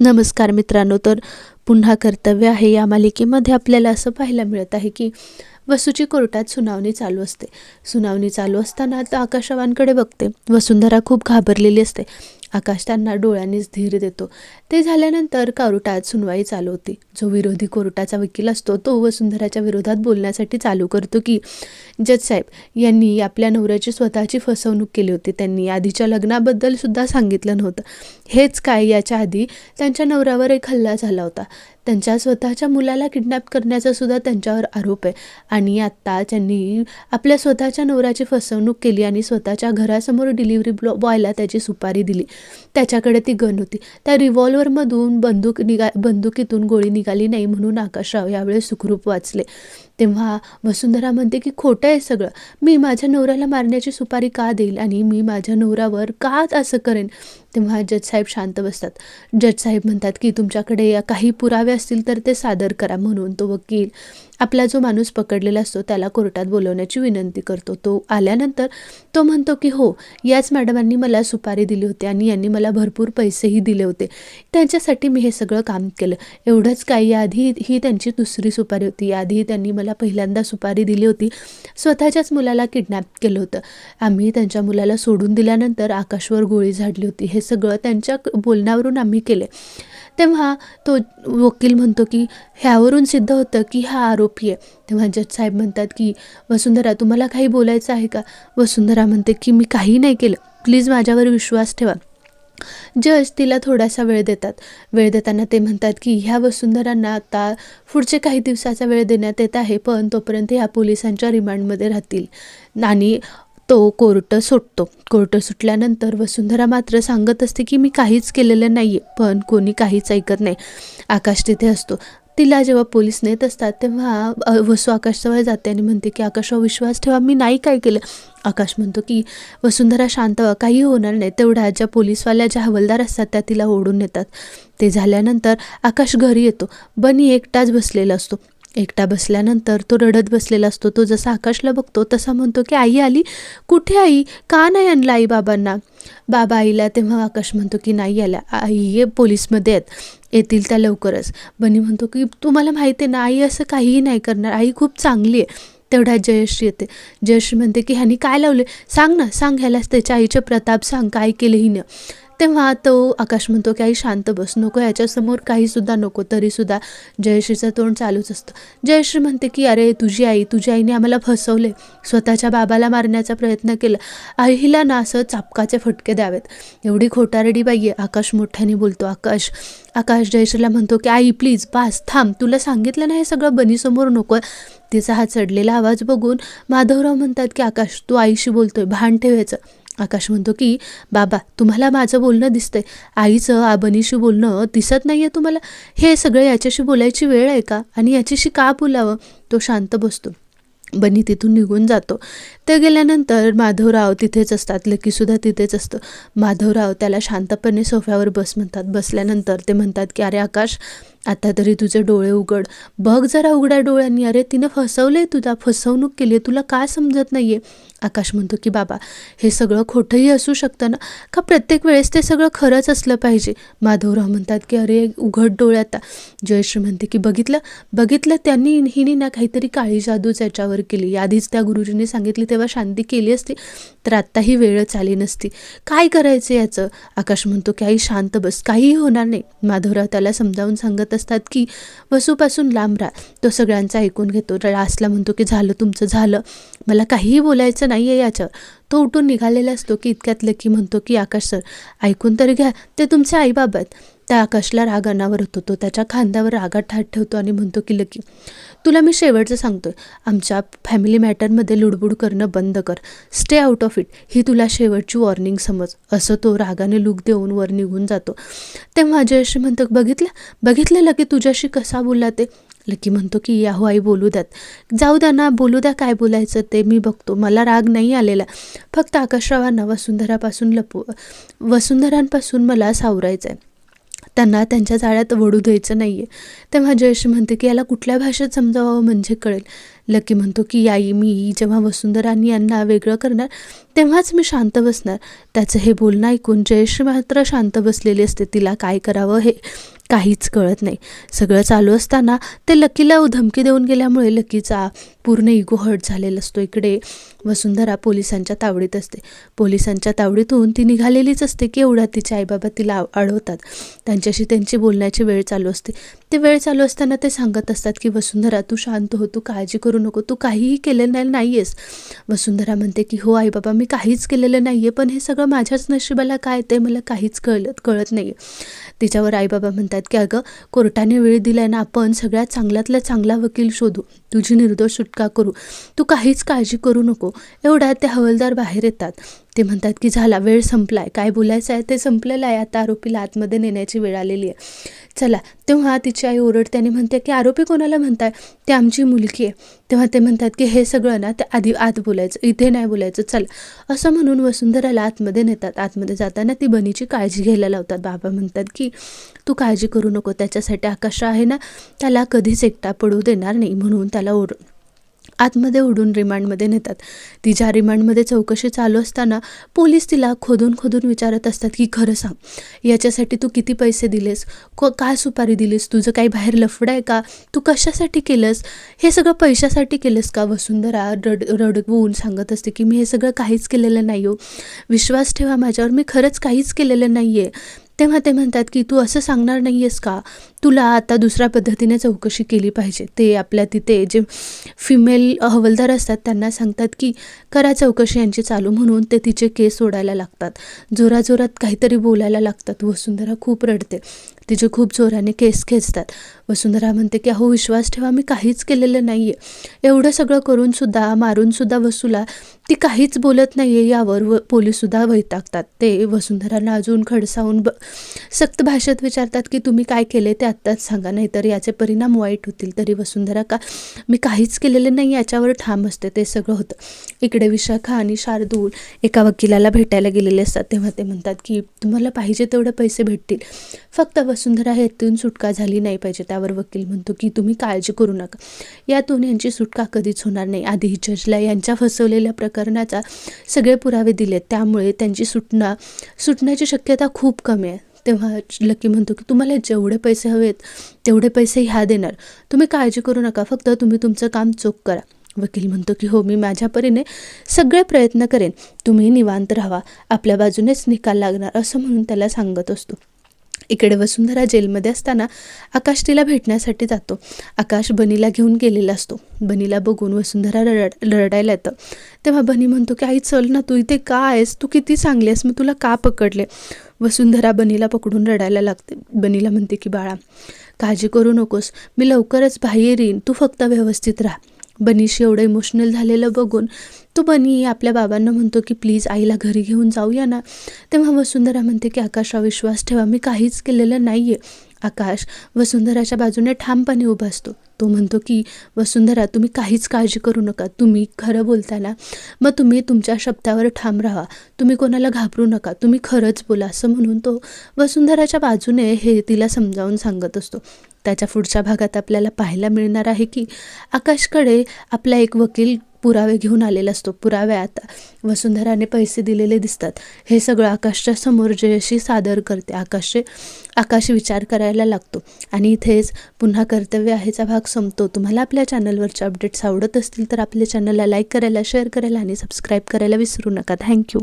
नमस्कार मित्रांनो तर पुन्हा कर्तव्य आहे या मालिकेमध्ये आपल्याला असं पाहायला मिळत आहे की वसूची कोर्टात सुनावणी चालू असते. सुनावणी चालू असताना तर आकाशवानकडे बघते. वसुंधरा खूप घाबरलेली असते. आकाश त्यांना डोळ्यांनीच धीर देतो. ते झाल्यानंतर कोर्टात सुनवाई चालू होती. जो विरोधी कोर्टाचा वकील असतो तो वसुंधराच्या विरोधात बोलण्यासाठी चालू करतो की जज साहेब यांनी आपल्या नवऱ्याची स्वतःची फसवणूक केली होती. त्यांनी आधीच्या लग्नाबद्दल सुद्धा सांगितलं नव्हतं. हेच काय याच्या आधी त्यांच्या नवऱ्यावर एक हल्ला झाला होता. त्यांच्या स्वतःच्या मुलाला किडनॅप करण्याचा सुद्धा त्यांच्यावर आरोप आहे. आणि आत्ता त्यांनी आपल्या स्वतःच्या नवऱ्याची फसवणूक केली आणि स्वतःच्या घरासमोर डिलिव्हरी ब्लॉ बॉयला त्याची सुपारी दिली. त्याच्याकडे ती गन होती. त्या रिव्हॉल्वरमधून बंदूक निघा बंदुकीतून गोळी निघाली नाही म्हणून आकाशराव यावेळेस सुखरूप वाचले. तेव्हा वसुंधरा म्हणते की खोटं आहे सगळं. मी माझ्या नवऱ्याला मारण्याची सुपारी का देईल आणि मी माझ्या नवऱ्यावर का असं करेन? तेव्हा जजसाहेब शांत बसतात. जज साहेब म्हणतात की तुमच्याकडे या काही पुरावे असतील तर ते सादर करा म्हणून तो वकील आपला जो माणूस पकडलेला असतो त्याला कोर्टात बोलवण्याची विनंती करतो. तो आल्यानंतर तो म्हणतो की हो याच मॅडमांनी मला सुपारी दिली होती आणि यांनी मला भरपूर पैसेही दिले होते. त्यांच्यासाठी मी हे सगळं काम केलं. एवढंच काय याआधी ही त्यांची दुसरी सुपारी होती. याआधी त्यांनी मला पहिल्यांदा सुपारी दिली होती. स्वतःच्याच मुलाला किडनॅप केलं होतं. आम्ही त्यांच्या मुलाला सोडून दिल्यानंतर आकाशवर गोळी झाडली होती. हे सगळं त्यांच्या बोलण्यावरून आम्ही केले. तेव्हा तो वकील म्हणतो की ह्यावरून सिद्ध होतं की हा आरोपी आहे. तेव्हा जज साहेब म्हणतात की वसुंधरा तुम्हाला काही बोलायचं आहे का? वसुंधरा म्हणते की मी काही नाही केलं. प्लीज माझ्यावर विश्वास ठेवा. जज तिला थोडासा वेळ देतात. वेळ देताना ते म्हणतात की ह्या वसुंधरांना आता पुढचे काही दिवसाचा वेळ देण्यात येत आहे पण तोपर्यंत ह्या पोलिसांच्या रिमांडमध्ये राहतील. आणि तो कोर्ट सुटतो कोर्ट सुटल्यानंतर वसुंधरा मात्र सांगत असते की मी काहीच केलेलं नाही आहे पण कोणी काहीच ऐकत नाही. आकाश तिथे असतो. तिला जेव्हा पोलीस नेत असतात तेव्हा वसू आकाशजवळ जाते आणि म्हणते की आकाशावर विश्वास ठेवा मी नाही काय केलं. आकाश म्हणतो की वसुंधरा शांत व्हा काही होणार नाही. तेवढ्या ज्या पोलीसवाल्या ज्या हवलदार असतात त्या तिला ओढून नेतात. ते झाल्यानंतर आकाश घरी येतो. बनी एकटाच बसलेला असतो. एकटा बसल्यानंतर तो रडत बसलेला असतो. तो जसा आकाशला बघतो तसा म्हणतो की आई आली. कुठे आई? का नाही आणलं आई बाबांना बाबा आईला तेव्हा आकाश म्हणतो की नाही आल्या. आई हे पोलीसमध्ये आहेत. येतील त्या लवकरच. बनी म्हणतो की तुम्हाला माहिती आहे ना आई असं काहीही नाही करणार. आई खूप चांगली आहे. तेवढ्या जयश्री येते. जयश्री म्हणते की ह्यानी काय लावले सांग ना. सांग ह्यालाच त्याच्या आईचे प्रताप सांग. काय केलं हिनं? तेव्हा तो आकाश म्हणतो की आई शांत बस. नको याच्यासमोर काहीसुद्धा नको तरीसुद्धा जयश्रीचं तोंड चालूच असतं. जयश्री म्हणते की अरे तुझी आई तुझ्या आईने आम्हाला फसवले. स्वतःच्या बाबाला मारण्याचा प्रयत्न केला. आईला ना असं चापकाचे फटके द्यावेत. एवढी खोटारडी बाई आहे. आकाश मोठ्याने बोलतो आकाश आकाश. जयश्रीला म्हणतो की आई प्लीज पास थांब. तुला सांगितलं नाही हे सगळं बनीसमोर नको. तिचा हा चढलेला आवाज बघून माधवराव म्हणतात की आकाश तू आईशी बोलतोय. भान ठेवायचं. आकाश म्हणतो की बाबा तुम्हाला माझं बोलणं दिसतंय. आईचं आबनीशी बोलणं दिसत नाही आहे तुम्हाला. हे सगळं याच्याशी बोलायची वेळ आहे का? आणि याच्याशी का बोलावं? तो शांत बसतो. बनी तिथून निघून जातो. ते गेल्यानंतर माधवराव तिथेच असतात लकीसुद्धा तिथेच असतं. माधवराव त्याला शांतपणे सोफ्यावर बस म्हणतात. बसल्यानंतर ते म्हणतात की अरे आकाश आता तरी तुझे डोळे उघड. बघ जरा उघड्या डोळ्यांनी. अरे तिनं फसवलंय तुझा. फसवणूक केली आहे. तुला काय समजत नाही आहे आकाश म्हणतो की बाबा हे सगळं खोटंही असू शकतं ना? का प्रत्येक वेळेस ते सगळं खरंच असलं पाहिजे? माधवराव म्हणतात की अरे उघड डोळे आता. जयश्री म्हणते की बघितलं बघितलं त्यांनी. हिने ना काहीतरी काळी जादूच याच्यावर केली. आधीच त्या गुरुजींनी सांगितली तेव्हा शांती केली असती तर आत्ताही वेळच आली नसती. काय करायचं याचं? आकाश म्हणतो की आई शांत बस. काहीही होणार नाही. माधवराव त्याला समजावून सांगत असतात की वसूपासून लांब राहा. तो सगळ्यांचा ऐकून घेतो. रासला म्हणतो की झालं तुमचं झालं. मला काहीही बोलायचं नाही आहे याच्यावर. तो उठून निघालेला असतो की इतक्यात लकी म्हणतो की आकाश सर ऐकून तरी घ्या. ते तुमचे आईबाबत. त्या आकाशला राग अनावर होतो. तो त्याच्या खांद्यावर रागात ठाट ठेवतो आणि म्हणतो की लकी तुला मी शेवटचं सांगतोय. आमच्या फॅमिली मॅटरमध्ये लुडबुड करणं बंद कर. स्टे आउट ऑफ इट ही तुला शेवटची वॉर्निंग समज. असं तो रागाने लूक देऊन वर निघून जातो. तेव्हा जयश्री म्हणतो बघितलं? बघितलं लकी तुझ्याशी कसा बोलला ते लकी म्हणतो की याहो आई बोलू द्यात. जाऊ द्या ना बोलू द्या काय बोलायचं ते मी बघतो. मला राग नाही आलेला. फक्त आकाशरावांना वसुंधरापासून लपू वसुंधरांपासून मला सावरायचं आहे त्यांना त्यांच्या जाळ्यात वडू द्यायचं नाही आहे तेव्हा जयश्री म्हणते की याला कुठल्या भाषेत समजावं म्हणजे कळेल. लकी म्हणतो की आई मी जेव्हा वसुंधरांनी यांना वेगळं करणार तेव्हाच मी शांत बसणार. त्याचं हे बोलणं ऐकून जयश्री मात्र शांत बसलेली असते. तिला काय करावं हे काहीच कळत नाही. सगळं चालू असताना ते लकीला धमकी देऊन गेल्यामुळे लकीचा पूर्ण इगो हर्ट झालेला असतो. इकडे वसुंधरा पोलिसांच्या तावडीत असते. पोलिसांच्या तावडीतून ती निघालेलीच असते की एवढ्या तिचे आईबाबा तिला अडवतात त्यांच्याशी त्यांची बोलण्याची वेळ चालू असते. ते वेळ चालू असताना ते सांगत असतात की वसुंधरा तू शांत हो तू काळजी करू नको तू काहीही केलेलं नाही आहेस वसुंधरा म्हणते की हो आई बाबा मी काहीच केलेलं नाही आहे पण हे सगळं माझ्याच नशिबाला काय ते मला काहीच कळत कळत नाही तिच्यावर आईबाबा म्हणतात की अगं कोर्टाने वेळ दिलाय ना आपण सगळ्यात चांगल्यातला चांगला वकील शोधू. तुझी निर्दोष सुटका करू. तू काहीच काळजी करू नको. एवढ्या ते हवलदार बाहेर येतात. ते म्हणतात की झाला वेळ संपलाय. काय बोलायचं आहे ते संपलेलं आहे. आता आरोपीला आतमध्ये नेण्याची वेळ आलेली आहे. चला तेव्हा तिची आई ओरडते आणि म्हणते की आरोपी कोणाला म्हणताय? ते आमची मुलगी आहे. तेव्हा ते म्हणतात की हे सगळं ना ते आधी आत बोलायचं इथे नाही बोलायचं. चला असं म्हणून वसुंधराला आतमध्ये नेतात. आतमध्ये जाताना ती बनीची काळजी घ्यायला लावतात. बाबा म्हणतात की तू काळजी करू नको त्याच्यासाठी आकाश आहे ना त्याला कधीच एकटा पडू देणार नाही. म्हणून त्याला ओर आतमध्ये ओढून रिमांडमध्ये नेतात. तिच्या रिमांडमध्ये चौकशी चालू असताना पोलीस तिला खोदून खोदून विचारत असतात की खरं सांग याच्यासाठी तू किती पैसे दिलेस? को काय सुपारी दिलीस? तुझं काही बाहेर लफडं आहे का? तू कशासाठी केलंस? हे सगळं पैशासाठी केलंस का? वसुंधरा रड रडवून सांगत असते की मी हे सगळं काहीच केलेलं नाही हो. विश्वास ठेवा माझ्यावर. मी खरंच काहीच केलेलं नाही आहे तेव्हा ते म्हणतात की तू असं सांगणार नाही आहेस का? तुला आता दुसऱ्या पद्धतीने चौकशी केली पाहिजे. ते आपल्या तिथे जे फिमेल हवलदार असतात त्यांना सांगतात की करा चौकशी यांची चालू. म्हणून ते तिचे केस सोडायला लागतात. जोराजोरात काहीतरी बोलायला लागतात. वसुंधरा खूप रडते. तिचे खूप जोराने केस खेचतात. वसुंधरा म्हणते की अहो विश्वास ठेवा मी काहीच केलेलं नाही आहे एवढं सगळं करूनसुद्धा मारूनसुद्धा वसूला ती काहीच बोलत नाही आहे यावर व पोलीससुद्धा वैतागतात. ते वसुंधरांना अजून खडसावून ब सक्त भाषेत विचारतात की तुम्ही काय केले ते आत्ताच सांगा नाहीतर याचे परिणाम वाईट होतील. तरी वसुंधरा का मी काहीच केलेलं नाही याच्यावर ठाम असते. ते सगळं होतं. इकडे विशाखा आणि शार्दूल एका वकिलाला भेटायला गेलेले असतात. तेव्हा ते म्हणतात की तुम्हाला पाहिजे तेवढे पैसे भेटतील. फक्त वसुंधरा यातून सुटका झाली नाही पाहिजे. त्यावर वकील म्हणतो की तुम्ही काळजी करू नका. यातून यांची सुटका कधीच होणार नाही. आधी जजला यांच्या फसवलेल्या प्रकरणाचा सगळे पुरावे दिलेत. त्यामुळे त्यांची सुटणा सुटण्याची शक्यता खूप कमी आहे. तेव्हा लकी म्हणतो की तुम्हाला जेवढे पैसे हवेत तेवढे पैसे ह्या देणार. तुम्ही काळजी करू नका. फक्त तुम्ही तुमचं काम चोख करा. वकील म्हणतो की हो मी माझ्या परीने सगळे प्रयत्न करेन. तुम्ही निवांत राहा आपल्या बाजूनेच निकाल लागणार असं म्हणून त्याला सांगत असतो. इकडे वसुंधरा जेलमध्ये असताना आकाश तिला भेटण्यासाठी जातो. आकाश बनीला घेऊन गेलेला असतो. बनीला बघून वसुंधरा रड रडायला येतं. तेव्हा बनी म्हणतो की आई चल ना तू इथे का आहेस? तू किती चांगली आहेस मी तुला का पकडले? वसुंधरा बनीला पकडून रडायला लागते. बनीला म्हणते की बाळा काळजी करू नकोस. मी लवकरच बाहेर येईन. तू फक्त व्यवस्थित राहा. बनीशी एवढं इमोशनल झालेलं बघून तो बनी आपल्या बाबांना म्हणतो की प्लीज आईला घरी घेऊन जाऊया ना. तेव्हा वसुंधरा म्हणते की आकाशा विश्वास ठेवा मी काहीच केलेलं नाही आहे आकाश वसुंधराच्या बाजूने ठामपणे उभा असतो. तो म्हणतो की वसुंधरा तुम्ही काहीच काळजी करू नका. तुम्ही खरं बोलताना मग तुम्ही तुमच्या शब्दावर ठाम राहा. तुम्ही कोणाला घाबरू नका. तुम्ही खरंच बोला असं म्हणून तो वसुंधराच्या बाजूने हे तिला समजावून सांगत असतो. त्याच्या पुढच्या भागात आपल्याला पाहायला मिळणार आहे की आकाशकडे आपला एक वकील पुरावे घेऊन आलेला असतो. पुरावे आता वसुंधराने पैसे दिलेले दिसतात. हे सगळं आकाशच्या समोर जयशी सादर करते. आकाशचे आकाश विचार करायला लागतो. आणि इथेच पुन्हा कर्तव्य आहेचा भाग संपतो. तुम्हाला आपल्या चॅनलवरचे अपडेट्स आवडत असतील तर आपल्या चॅनलला लाईक करायला शेअर करायला आणि सबस्क्राईब करायला विसरू नका. थँक्यू.